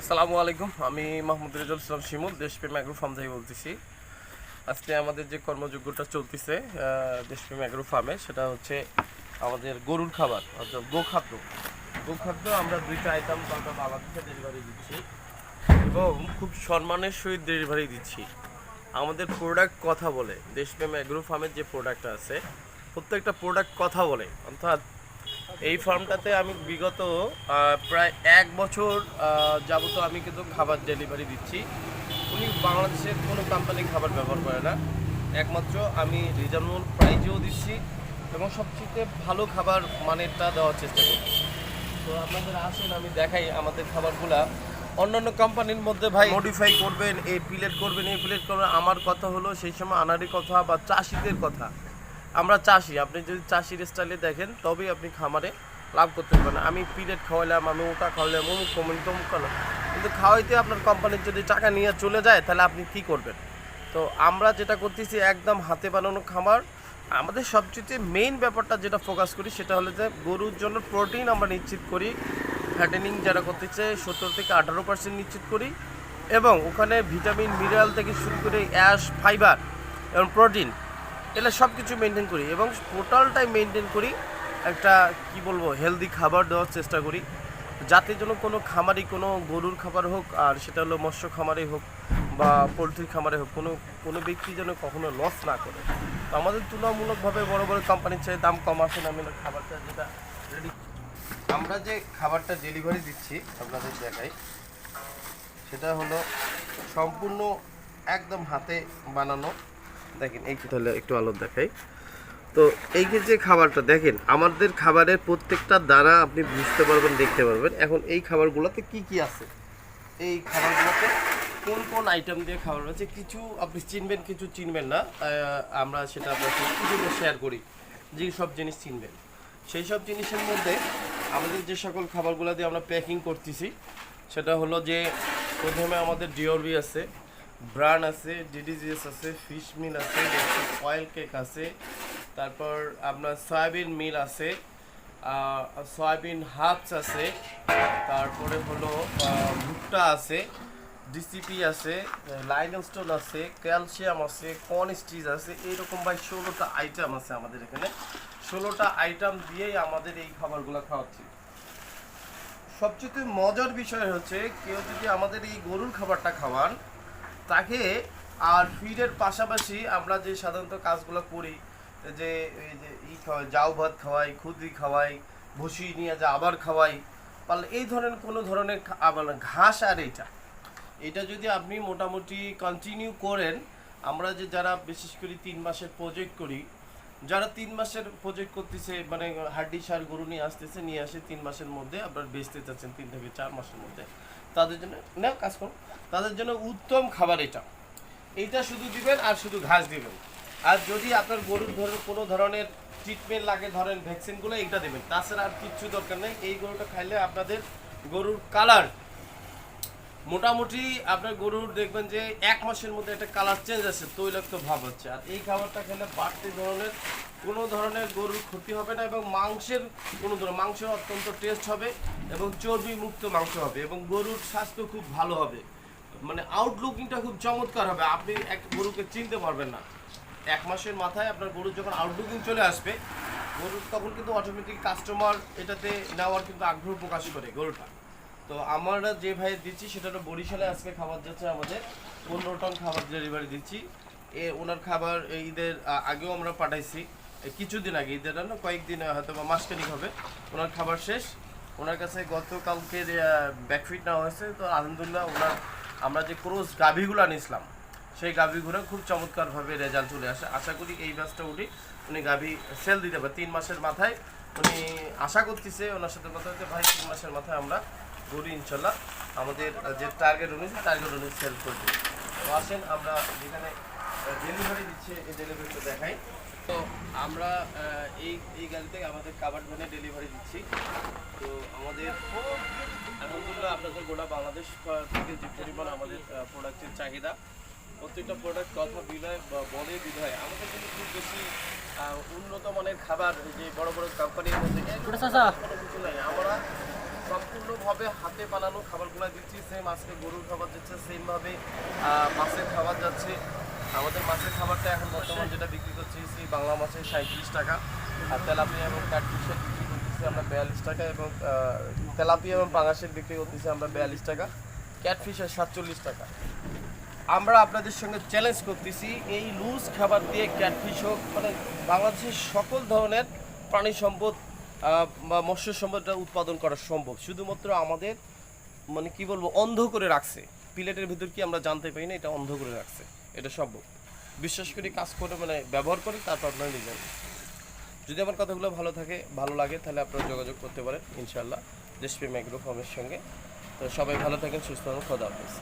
আসসালামু আলাইকুম। আমি মাহমুদ রেজাল ইসলাম শিমুল, দেশপ্রেম অ্যাগ্রো ফার্ম থেকে বলতেছি। আজকে আমাদের যে কর্মযোগ্যটা চলতেছে দেশপ্রেম অ্যাগ্রো ফার্মে সেটা হচ্ছে আমাদের গরুর খাবার, অর্থাৎ গোখাদ্য। গোখাদ্য আমরা দুইটা আইটেম আমরা বাংলাদেশে ডেলিভারি দিচ্ছি এবং খুব সম্মানের সহিত ডেলিভারি দিচ্ছি। আমাদের প্রোডাক্ট কথা বলে, দেশপ্রেম অ্যাগ্রো ফার্মের যে প্রোডাক্টটা আছে, প্রত্যেকটা প্রোডাক্ট কথা বলে, অর্থাৎ এই ফার্মটাতে আমি বিগত প্রায় এক বছর যাবত আমি কিন্তু খাবার ডেলিভারি দিচ্ছি। উনি বাংলাদেশের কোনো কোম্পানি খাবার ব্যবহার করে না। একমাত্র আমি রিজনেবল প্রাইজেও দিচ্ছি এবং সবচেয়ে ভালো খাবার মানেরটা দেওয়ার চেষ্টা করছি। তো আপনাদের আসেন, আমি দেখাই আমাদের খাবারগুলা। অন্যান্য কোম্পানির মধ্যে ভাই মডিফাই করবেন এই প্লেট করবেন এই প্লেট করবেন। আমার কথা হলো, সেই সময় আনারি কথা বা চাষিদের কথা। আমরা চাষি, আপনি যদি চাষির স্টাইলে দেখেন, তবেই আপনি খামারে লাভ করতে পারবেন। আমি পিলেট খাওয়াইলাম, আমি ওটা খাওয়াইলাম, অমুক কমেন্ট তমুক খাওয়ালাম কিন্তু খাওয়াইতে আপনার কোম্পানির যদি টাকা নিয়ে চলে যায়, তাহলে আপনি কি করবেন? তো আমরা যেটা করতেছি, একদম হাতে বানানো খাবার আমাদের সবচেয়ে মেইন ব্যাপারটা যেটা ফোকাস করি, সেটা হলো যে গরুর জন্য প্রোটিন আমরা নিশ্চিত করি ফ্যাটেনিং যারা করতে চাই সত্তর থেকে আঠারো পার্সেন্ট নিশ্চিত করি। এবং ওখানে ভিটামিন মিনারেল থেকে শুরু করে অ্যাশ ফাইবার এবং প্রোটিন এটা সব কিছু মেনটেন করি এবং টোটালটাই মেনটেন করি একটা, কি বলব হেলদি খাবার দেওয়ার চেষ্টা করি। যাতে যেন কোনো খামারি, কোনো গরুর খাবার হোক, আর সেটা হলো মৎস্য খামারে হোক বা পোলট্রির খামারে হোক, কোনো কোনো ব্যক্তি যেন কখনো লস না করে। তো আমাদের তুলনামূলকভাবে বড় বড় কোম্পানির চেয়ে দাম কম আসে না, আমি খাবারটা যেটা রেডি আমরা যে খাবারটা ডেলিভারি দিচ্ছি, আপনাদের দেখাই, সেটা হলো সম্পূর্ণ একদম হাতে বানানো দেখেন, এই তাহলে একটু আলো দেখাই। তো এই যে খাবারটা, দেখেন, আমাদের খাবারের প্রত্যেকটা দানা আপনি বুঝতে পারবেন, দেখতে পারবেন। এখন এই খাবারগুলোতে কি কি আছে? এই খাবারগুলোতে কোন কোন আইটেম দিয়ে খাবার আছে কিছু আপনি চিনবেন, কিছু চিনবেন না। আমরা সেটা আপনাকে কিছু শেয়ার করি, যে সব জিনিস চিনবেন। সেই সব জিনিসের মধ্যে আমাদের যে সকল খাবারগুলো দিয়ে আমরা প্যাকিং করতেছি, সেটা হলো যে, প্রথমে আমাদের ডিওরবি আছে ব্রান আছে ডিডিজিএস আছে, ফিশ মিল আছে অয়েল কেক আছে, তারপর আপনার সয়াবিন মিল আছে সয়াবিন হাফস আছে, তারপরে হলো ভুট্টা আছে, ডিসিপি আছে লাইন স্টোন আছে, ক্যালসিয়াম আছে, কর্ন স্টিজ আছে, এইরকম ভাই ষোলোটা আইটেম আছে আমাদের এখানে। ষোলোটা আইটেম দিয়েই আমাদের এই খাবারগুলো খাওয়াচ্ছি। সবচেয়ে মজার বিষয় হচ্ছে, কেউ যদি আমাদের এই গরুর খাবারটা খাওয়ান তাকে আর ফিডের পাশাপাশি আমরা যে সাধারণত কাজগুলো করি, যে এই যে ই খাওয়াই জাউ ভাত খাওয়াই খুদি খাওয়াই, ভুসি নিয়ে যা, আবার খাওয়াই, পারলে এই ধরনের কোনো ধরনের আবার ঘাস আর এইটা। এটা যদি আপনি মোটামুটি কন্টিনিউ করেন, আমরা যে যারা বিশেষ করে তিন মাসের প্রজেক্ট করি, যারা তিন মাসের প্রজেক্ট করতেছে মানে হাড্ডি সার গরু নিয়ে আসতেছে, নিয়ে আসে তিন মাসের মধ্যে আপনার বেচতে চাচ্ছেন, তিন থেকে চার মাসের মধ্যে। তাদের জন্য না কাজ করুন তাদের জন্য উত্তম খাবার এটা। এইটা শুধু দিবেন আর শুধু ঘাস দিবেন। আর যদি আপনার গরুর ধরুন কোনো ধরনের ট্রিটমেন্ট লাগে, ধরেন ভ্যাকসিনগুলো এইটা দেবেন। তাছাড়া আর কিচ্ছু দরকার নেই। এই গরুটা খাইলে আপনাদের গরুর কালার মোটামুটি আপনার গরুর দেখবেন যে এক মাসের মধ্যে একটা কালার চেঞ্জ আছে তৈলাক্ত ভাব হচ্ছে। আর এই খাবারটা খেলে বাড়তি ধরনের কোনো ধরনের গরুর ক্ষতি হবে না এবং মাংসের কোনো ধরনের মাংস অত্যন্ত টেস্ট হবে এবং চর্বি মুক্ত মাংস হবে এবং গরুর স্বাস্থ্য খুব ভালো হবে। মানে আউটলুকিংটা খুব চমৎকার হবে। আপনি এক গরুকে চিনতে পারবেন না। এক মাসের মাথায় আপনার গরুর যখন আউটলুকিং চলে আসবে, গরুর তখন কিন্তু অটোমেটিক কাস্টমার এটাতে নেওয়ার কিন্তু আগ্রহ প্রকাশ করে গরুটা। তো আমরা যে ভাই দিচ্ছি সেটা হলো বরিশালে আজকে খাবার যাচ্ছে আমাদের। পনেরো টন খাবার ডেলিভারি দিচ্ছি। এ, ওনার খাবার ঈদের আগেও আমরা পাঠাইছি। কিছুদিন আগে, ঈদের না কয়েকদিন হয়তো বা মাসখানিক হবে। ওনার খাবার শেষ। ওনার কাছে গতকালকের ব্যাকফিট নেওয়া হয়েছে। তো আলহামদুলিল্লাহ ওনার, আমরা যে ক্রোজ গাভীগুলো আনিছিলাম সেই গাভীগুলো খুব চমৎকারভাবে রেজাল্ট চলে আসে। আশা করি এই ব্যাচটা উনি উনি গাভী সেল দিতে পারে তিন মাসের মাথায় উনি আশা করতেছে, ওনার সাথে কথা হচ্ছে, ভাই, তিন মাসের মাথায় আমরা গরু ইনশাল্লাহ আমাদের যে টার্গেট অনুযায়ী টার্গেট অনুযায়ী সেল করে দেবো তো আসেন আমরা যেখানে ডেলিভারি দিচ্ছে এই ডেলিভারিটা দেখাই। তো আমরা এই এই গাড়ি থেকে আমাদের কাবার ভ্যানে ডেলিভারি দিচ্ছি। তো আমাদের আলহামদুলিল্লাহ আপনাদের গোটা বাংলাদেশ থেকে যে পরিমাণ আমাদের প্রোডাক্টের চাহিদা প্রত্যেকটা প্রোডাক্ট কথা বিধায় বা বলে বিধায় আমাদের কিন্তু খুব বেশি উন্নত মানের খাবার যে বড় বড় কোম্পানির মধ্যে কোনো কিছু নাই। আমরা সম্পূর্ণভাবে হাতে বানানো খাবারগুলো দিচ্ছি সেম আজকে গরুর খাবার যাচ্ছে সেমভাবে মাছের খাবার যাচ্ছে। আমাদের মাছের খাবারটা এখন বর্তমান যেটা বিক্রি করছি, সেই বাংলা মাছের সাঁত্রিশ টাকা। আর তেলাপিয়া এবং কাঠফিসের বিক্রি করতেছি আমরা বিয়াল্লিশ টাকা এবং তেলাপিয়া এবং পাঙাশের বিক্রি করতেছি আমরা বিয়াল্লিশ টাকা। ক্যাটফিশের সাতচল্লিশ টাকা। আমরা আপনাদের সঙ্গে চ্যালেঞ্জ করতেছি, এই লুজ খাবার দিয়ে ক্যাটফিশ হোক মানে বাংলাদেশের সকল ধরনের প্রাণী সম্পদ মৎস্য সম্পদটা উৎপাদন করা সম্ভব। শুধুমাত্র আমাদের মানে কি বলব, অন্ধ করে রাখছে। প্লেটের ভিতর কি আমরা জানতে পারি না, এটা অন্ধ করে রাখছে। এটা সম্ভব। বিশ্বাস করি কাজ করে মানে ব্যবহার করে, তারপর আপনারা নিজের যদি আমার কথাগুলো ভালো থাকে, ভালো লাগে, তাহলে আপনারা যোগাযোগ করতে পারেন ইনশাল্লাহ দেশপ্রেম অ্যাগ্রো ফার্মের সঙ্গে। তো সবাই ভালো থাকেন, সুস্থ থাকুন, খোদা হাফেজ।